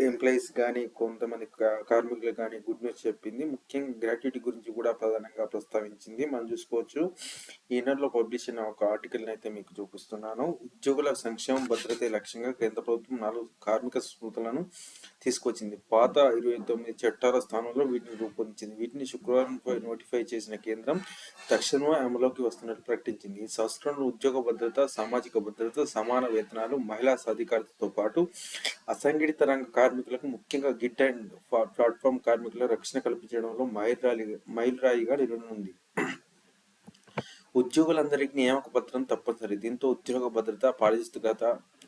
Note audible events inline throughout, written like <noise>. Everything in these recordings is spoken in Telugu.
ఎంప్లాయీస్ కానీ కొంతమంది కార్మికులు కానీ గుడ్ న్యూస్ చెప్పింది. ముఖ్యంగా గ్రాట్యుటీ గురించి కూడా ప్రధానంగా ప్రస్తావించింది. మనం చూసుకోవచ్చు. ఈనాడులో పబ్లిష్ అయిన ఒక ఆర్టికల్ అయితే మీకు చూపిస్తున్నాను. ఉద్యోగుల సంక్షేమం భద్రత లక్ష్యంగా కేంద్ర ప్రభుత్వం నాలుగు కార్మిక స్మృతులను తీసుకొచ్చింది. పాత ఇరవై తొమ్మిది చట్టాల స్థానంలో వీటిని రూపొందించింది. వీటిని శుక్రవారం నోటిఫై చేసిన కేంద్రం తక్షణమే అమలులోకి వస్తున్నట్టు ప్రకటించింది. ఈ సంస్కరణలు ఉద్యోగ భద్రత సామాజిక భద్రత సమాన వేతనాలు మహిళా సాధికారతతో పాటు అసంఘటిత రంగ కార్మికులకు ముఖ్యంగా గిట్ అండ్ ప్లాట్ఫామ్ కార్మికుల రక్షణ కల్పించడంలో మైలురాయి మైలురాయిగా నిలనుంది ఉద్యోగులందరికీ నియామక పత్రం తప్పనిసరి. దీంతో ఉద్యోగ భద్రత పారిశుద్ధత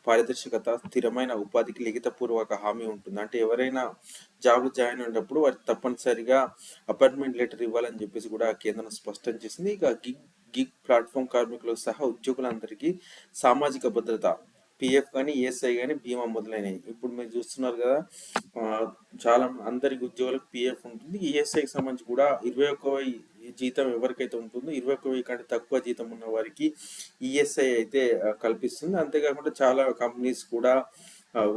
పారదర్శకత స్థిరమైన ఉపాధికి లిఖితపూర్వక హామీ ఉంటుంది. అంటే ఎవరైనా జాబ్ జాయిన్ అయినప్పుడు వారికి తప్పనిసరిగా అపాయింట్మెంట్ లెటర్ ఇవ్వాలని చెప్పేసి కూడా కేంద్రం స్పష్టం చేసింది. ఇక గిగ్ గిగ్ ప్లాట్ఫామ్ కార్మికులు సహా ఉద్యోగులందరికీ సామాజిక భద్రత పిఎఫ్ కానీ ఈఎస్ఐ కానీ బీమా మొదలైనవి. ఇప్పుడు మీరు చూస్తున్నారు కదా చాలా అందరికి ఉద్యోగులకు పిఎఫ్ ఉంటుంది. ఈఎస్ఐకి సంబంధించి కూడా ఇరవై ఒక్క జీతం ఎవరికైతే ఉంటుందో ఇరవై ఒక్క వెయ్యి కంటే తక్కువ జీతం ఉన్న వారికి ఈఎస్ఐ అయితే కల్పిస్తుంది. అంతేకాకుండా చాలా కంపెనీస్ కూడా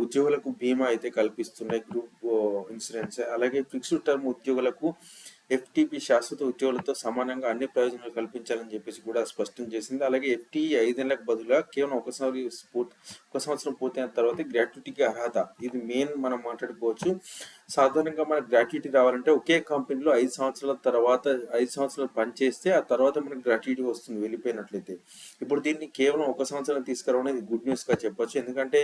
ఉద్యోగులకు బీమా అయితే కల్పిస్తున్నాయి. గ్రూప్ ఇన్సూరెన్స్ అలాగే ఫిక్స్డ్ టర్మ్ ఉద్యోగులకు ఎఫ్టీపీ శాశ్వత ఉద్యోగులతో సమానంగా అన్ని ప్రయోజనాలు కల్పించాలని చెప్పేసి కూడా స్పష్టం చేసింది. అలాగే ఎఫ్టీ ఐదేళ్ళకు బదులుగా కేవలం ఒకసారి పూర్తి ఒక సంవత్సరం పూర్తయిన తర్వాత గ్రాట్యుటీకి అర్హత. ఇది మెయిన్ మనం మాట్లాడుకోవచ్చు. సాధారణంగా మనకు గ్రాట్యుటీ రావాలంటే ఒకే కంపెనీలో ఐదు సంవత్సరాల తర్వాత ఐదు సంవత్సరాలు పనిచేస్తే ఆ తర్వాత మనకు గ్రాట్యుటీ వస్తుంది వెళ్ళిపోయినట్లయితే. ఇప్పుడు దీన్ని కేవలం ఒక సంవత్సరం తీసుకురావడం ఇది గుడ్ న్యూస్గా చెప్పొచ్చు. ఎందుకంటే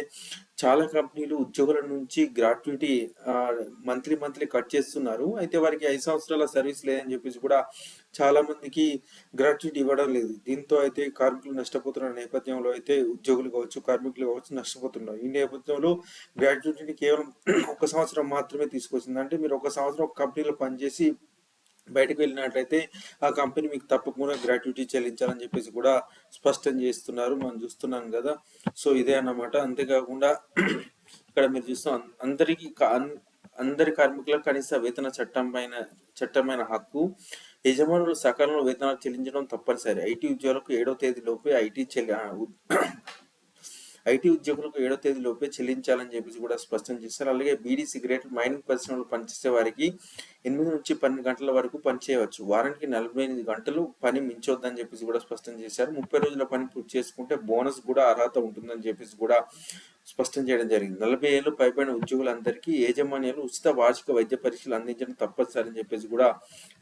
చాలా కంపెనీలు ఉద్యోగుల నుంచి గ్రాట్యుటీ మంత్లీ మంత్లీ కట్ చేస్తున్నారు. అయితే వారికి ఐదు సంవత్సరాల సర్వీస్ లేదని చెప్పేసి కూడా చాలా మందికి గ్రాట్యుటీ ఇవ్వడం లేదు. దీంతో అయితే కార్మికులు నష్టపోతున్న నేపథ్యంలో అయితే ఉద్యోగులు కావచ్చు కార్మికులు కావచ్చు నష్టపోతున్నారు. ఈ నేపథ్యంలో గ్రాట్యుటీని కేవలం <clears throat> ఒక సంవత్సరం మాత్రమే తీసుకొచ్చింది. అంటే మీరు ఒక సంవత్సరం ఒక కంపెనీలో పనిచేసి బయటకు వెళ్ళినట్లయితే ఆ కంపెనీ మీకు తప్పకుండా గ్రాట్యుటీ చెల్లించాలని చెప్పేసి కూడా స్పష్టం చేస్తున్నారు. మనం చూస్తున్నాం కదా. సో ఇదే అన్నమాట. అంతేకాకుండా <clears throat> ఇక్కడ మీరు చూస్తాం అందరికీ అందరి కార్మికులకు కనీస వేతన చట్టం పైన చట్టమైన హక్కు. యజమానులు సకాలంలో వేతనాలు చెల్లించడం తప్పనిసరి. ఐటీ ఉద్యోగులకు ఏడో తేదీలోపే ఐటీ చెల్లి <clears throat> ఐటీ ఉద్యోగులకు ఏడో తేదీలోపే చెల్లించాలని చెప్పేసి కూడా స్పష్టం చేశారు. అలాగే బీడీ సిగరెట్ మైనింగ్ పరిశ్రమలు పనిచేసే వారికి ఎనిమిది నుంచి పన్నెండు గంటల వరకు పనిచేయవచ్చు. వారానికి నలభై ఎనిమిది గంటలు పని మించొద్దని చెప్పేసి కూడా స్పష్టం చేశారు. ముప్పై రోజుల పని పూర్తి చేసుకుంటే బోనస్ కూడా అర్హత ఉంటుందని చెప్పేసి కూడా స్పష్టం చేయడం జరిగింది. నలభై ఏళ్ళు పైపైన ఉద్యోగులందరికీ యాజమాన్యాలు ఉచిత వార్షిక వైద్య పరీక్షలు అందించడం తప్పనిసరి అని చెప్పేసి కూడా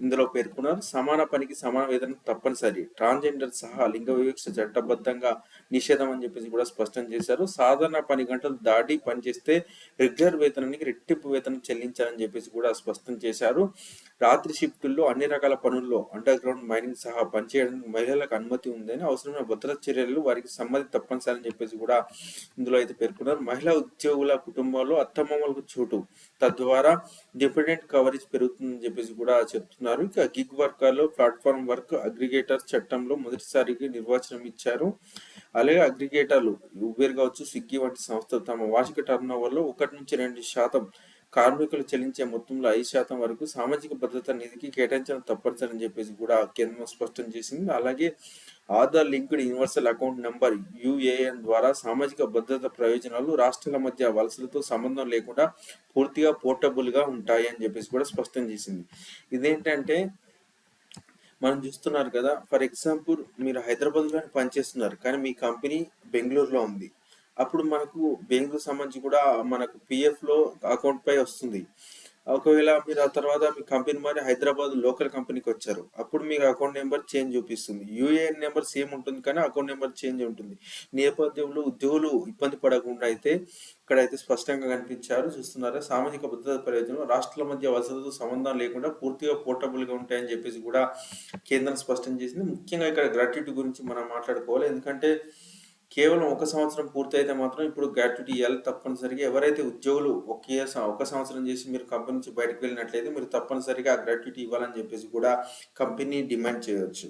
ఇందులో పేర్కొన్నారు. సమాన పనికి సమాన వేతనం తప్పనిసరి. ట్రాన్స్జెండర్ సహా లింగ వివక్ష చట్టబద్ధంగా నిషేధం అని చెప్పేసి కూడా స్పష్టం చేశారు. సాధారణ పని గంటలు దాటి పనిచేస్తే రెగ్యులర్ వేతనానికి రెట్టింపు వేతనం చెల్లించాలని చెప్పేసి కూడా స్పష్టం చేశారు. రాత్రి షిఫ్టుల్లో అన్ని రకాల పనుల్లో అండర్ గ్రౌండ్ మైనింగ్ సహా పనిచేయడానికి మహిళలకు అనుమతి ఉందని అవసరమైన భద్రత చర్యలు వారికి సమ్మతి తప్పనిసరి అని చెప్పేసి కూడా ఇందులో అయితే పేర్కొన్నారు. మహిళా ఉద్యోగుల కుటుంబాల్లో అత్తమామలకు చోటు తద్వారా డిపెండెంట్ కవరేజ్ పెరుగుతుందని చెప్పేసి కూడా చెప్తున్నారు. ఇక గిగ్ వర్కర్లో ప్లాట్ఫామ్ వర్క్ అగ్రిగేటర్ చట్టంలో మొదటిసారికి నిర్వచనం ఇచ్చారు. అలాగే అగ్రిగేటర్లు ఉబేర్ కావచ్చు స్విగ్గీ వంటి సంస్థలు తమ వార్షిక టర్న్ ఓవర్లో ఒకటి నుంచి రెండు శాతం కార్మికులు చెల్లించే మొత్తంలో ఐదు శాతం వరకు సామాజిక భద్రత నిధికి కేటాయించడం తప్పనిసరి అని చెప్పేసి కూడా కేంద్రం స్పష్టం చేసింది. అలాగే Aadhaar linked universal account number UAN ద్వారా సామాజిక భద్రత ప్రయోజనాలు రాష్ట్రాల మధ్య వలసలతో సంబంధం లేకుండా పూర్తిగా పోర్టబుల్గా ఉంటాయి అని చెప్పేసి కూడా స్పష్టం చేసింది. ఇదేంటంటే మనం చూస్తున్నారు కదా ఫర్ ఎగ్జాంపుల్ మీరు హైదరాబాద్లోనే పనిచేస్తున్నారు కానీ మీ కంపెనీ బెంగళూరులో ఉంది. అప్పుడు మనకు బ్యాంకు సంబంధించి కూడా మనకు పిఎఫ్లో అకౌంట్ పై వస్తుంది. ఒకవేళ మీరు ఆ తర్వాత మీ కంపెనీ మరి హైదరాబాద్ లోకల్ కంపెనీకి వచ్చారు. అప్పుడు మీకు అకౌంట్ నెంబర్ చేంజ్ చూపిస్తుంది. యూఏఎన్ నెంబర్ సేమ్ ఉంటుంది కానీ అకౌంట్ నెంబర్ చేంజ్ ఉంటుంది. నేపథ్యంలో ఉద్యోగులు ఇబ్బంది పడకుండా అయితే ఇక్కడ అయితే స్పష్టంగా కనిపించారు. చూస్తున్నారా? సామాజిక భద్రత ప్రయోజనం రాష్ట్రాల మధ్య వసతులతో సంబంధం లేకుండా పూర్తిగా పోర్టబుల్గా ఉంటాయని చెప్పేసి కూడా కేంద్రం స్పష్టం చేసింది. ముఖ్యంగా ఇక్కడ గ్రాట్యుటీ గురించి మనం మాట్లాడుకోవాలి. ఎందుకంటే కేవలం ఒక సంవత్సరం పూర్తయితే మాత్రం ఇప్పుడు గ్రాట్యుటీ ఇవ్వాలి తప్పనిసరిగా ఎవరైతే ఉద్యోగులు ఒకే ఒక సంవత్సరం చేసి మీరు కంపెనీ నుంచి బయటకు వెళ్ళినట్లయితే మీరు తప్పనిసరిగా ఆ గ్రాట్యుటీ ఇవ్వాలని చెప్పేసి కూడా కంపెనీ డిమాండ్ చేయవచ్చు